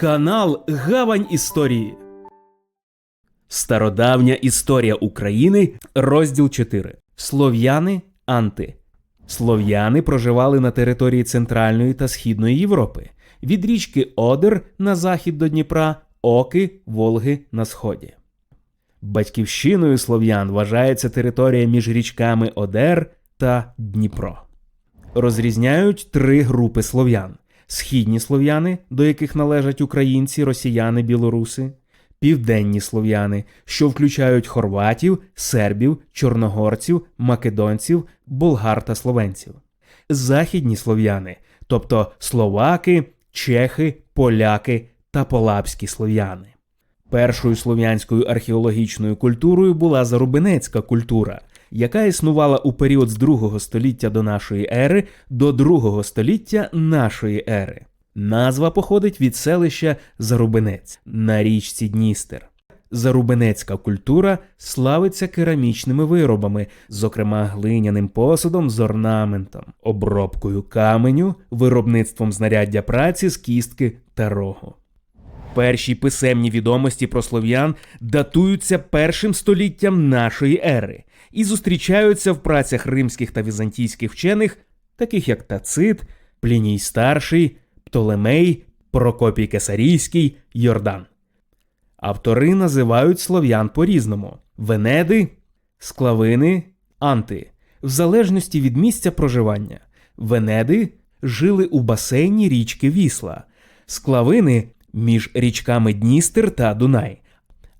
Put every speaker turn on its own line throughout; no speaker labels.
Канал Гавань історії. Стародавня історія України, розділ 4. Слов'яни анти. Слов'яни проживали на території Центральної та Східної Європи, від річки Одер на захід до Дніпра, Оки, Волги на сході. Батьківщиною слов'ян вважається територія між річками Одер та Дніпро. Розрізняють три групи слов'ян: східні слов'яни, до яких належать українці, росіяни, білоруси, південні слов'яни, що включають хорватів, сербів, чорногорців, македонців, болгар та словенців, західні слов'яни, тобто словаки, чехи, поляки та полапські слов'яни. Першою слов'янською археологічною культурою була зарубинецька культура, яка існувала у період з 2 століття до нашої ери до 2 століття нашої ери. Назва походить від селища Зарубинець на річці Дністер. Зарубинецька культура славиться керамічними виробами, зокрема глиняним посудом з орнаментом, обробкою каменю, виробництвом знаряддя праці з кістки та рогу. Перші писемні відомості про слов'ян датуються першим століттям нашої ери і зустрічаються в працях римських та візантійських вчених, таких як Тацит, Пліній Старший, Птолемей, Прокопій Кесарійський, Йордан. Автори називають слов'ян по-різному: Венеди, склавини, анти, в залежності від місця проживання. Венеди жили у басейні річки Вісла, склавини між річками Дністер та Дунай,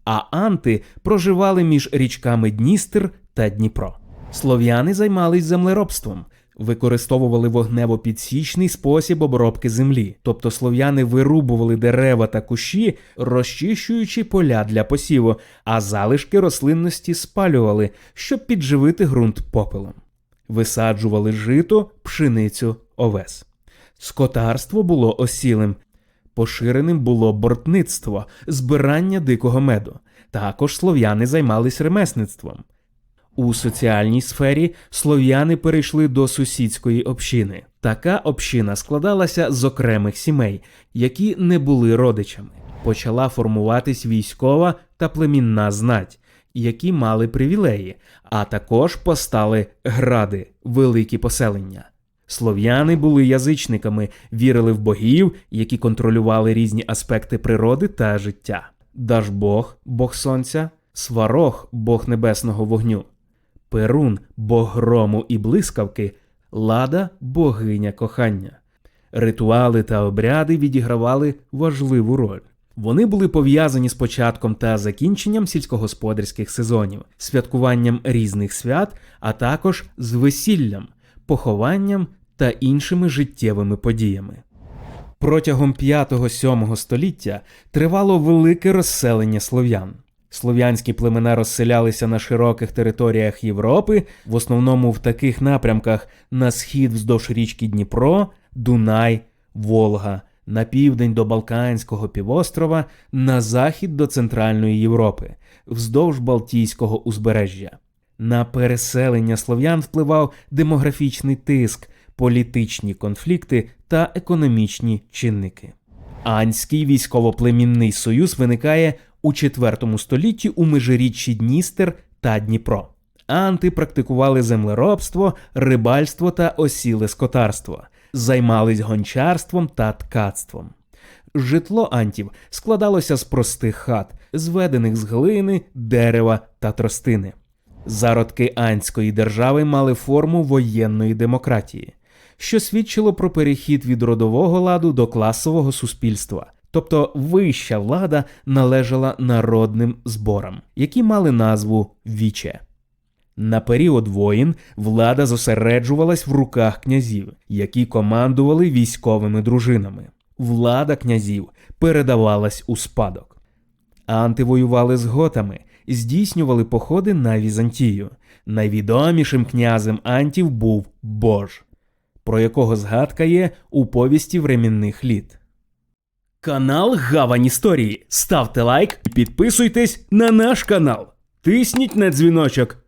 а анти проживали між річками Дністер та Дніпро. Слов'яни займались землеробством, використовували вогнево-підсічний спосіб обробки землі, тобто слов'яни вирубували дерева та кущі, розчищуючи поля для посіву, а залишки рослинності спалювали, щоб підживити ґрунт попелом. Висаджували жито, пшеницю, овес. Скотарство було осілим, Поширеним було бортництво, збирання дикого меду. Також слов'яни займались ремесництвом. У соціальній сфері слов'яни перейшли до сусідської общини. Така община складалася з окремих сімей, які не були родичами. Почала формуватись військова та племінна знать, які мали привілеї, а також постали гради, великі поселення. Слов'яни були язичниками, вірили в богів, які контролювали різні аспекти природи та життя. Дажбог бог сонця, сварог бог небесного вогню, Перун бог грому і блискавки, лада богиня кохання. Ритуали та обряди відігравали важливу роль. Вони були пов'язані з початком та закінченням сільськогосподарських сезонів, святкуванням різних свят, а також з весіллям, похованням та іншими життєвими подіями. Протягом 5-7 століття тривало велике розселення слов'ян. Слов'янські племена розселялися на широких територіях Європи, в основному в таких напрямках на схід вздовж річки Дніпро, Дунай, Волга, на південь до Балканського півострова, на захід до Центральної Європи, вздовж Балтійського узбережжя. На переселення слов'ян впливав демографічний тиск, політичні конфлікти та економічні чинники. Анський військово-племінний союз виникає у IV столітті у межиріччі Дністер та Дніпро. Анти практикували землеробство, рибальство та осіле скотарство, займались гончарством та ткацтвом. Житло антів складалося з простих хат, зведених з глини, дерева та тростини. Зародки Анської держави мали форму воєнної демократії що свідчило про перехід від родового ладу до класового суспільства. Тобто вища влада належала народним зборам, які мали назву віче. На період воїн влада зосереджувалась в руках князів, які командували військовими дружинами. Влада князів передавалась у спадок. Анти воювали з готами, здійснювали походи на Візантію. Найвідомішим князем антів був Бож про якого згадка є у повісті времінних літ. Канал Гавань Історії. Ставте лайк і підписуйтесь на наш канал. Тисніть на дзвіночок,